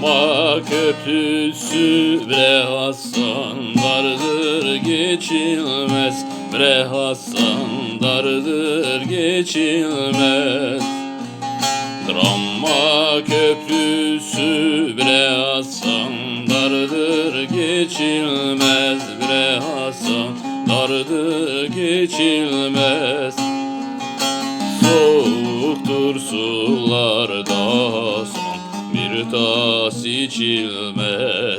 Drama köprüsü bre Hasan dardır geçilmez. Bre Hasan dardır geçilmez. Drama köprüsü bre Hasan dardır geçilmez. Bre Hasan dardır geçilmez. Soğuktur sularda tas içilmez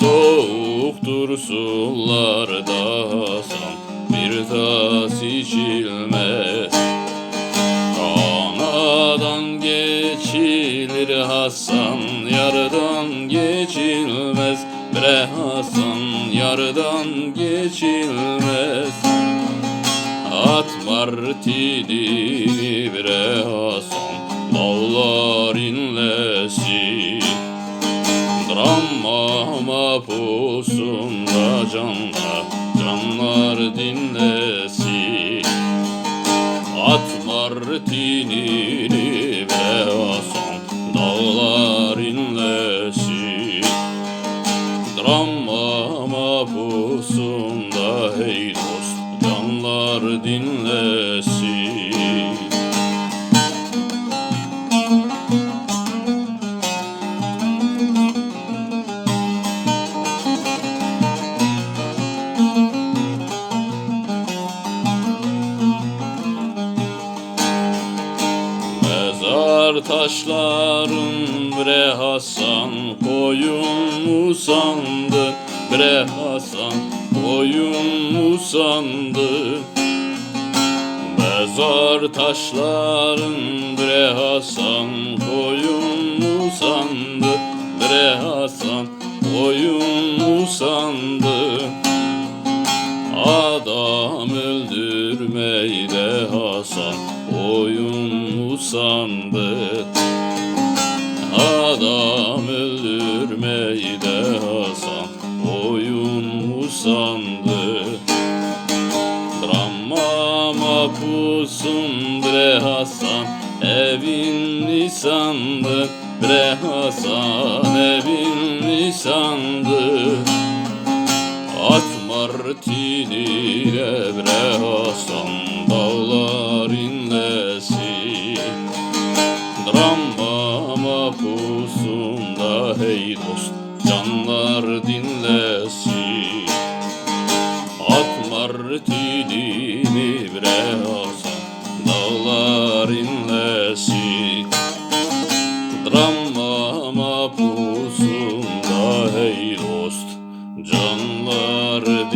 Soğuktur sularda son bir tas içilmez Anadan geçilir Hasan yardan geçilmez. Bre Hasan yardan geçilmez. At martini bre Hasan Dağlar inlesin Drama mapusunda canlar Canlar dinlesin. At martini bre Hasan Dağlar inlesin. Drama mapusunda hey dost Canlar dinlesin Mezar taşların bre Hasan koyun mu bre Hasan koyun mu sandı Mezar taşların bre Hasan koyun mu bre Hasan koyun mu Adam öldürmeyde Hasan oyun mu sandı Adam öldürmeyde Hasan oyun mu sandı Drama mapusun bre Hasan evin sandı bre Hasan evin sandı Partidir Emre Hasan pusunda hey dost Canlar dinlesin At Martidir Emre pusunda hey dost Canlar ardına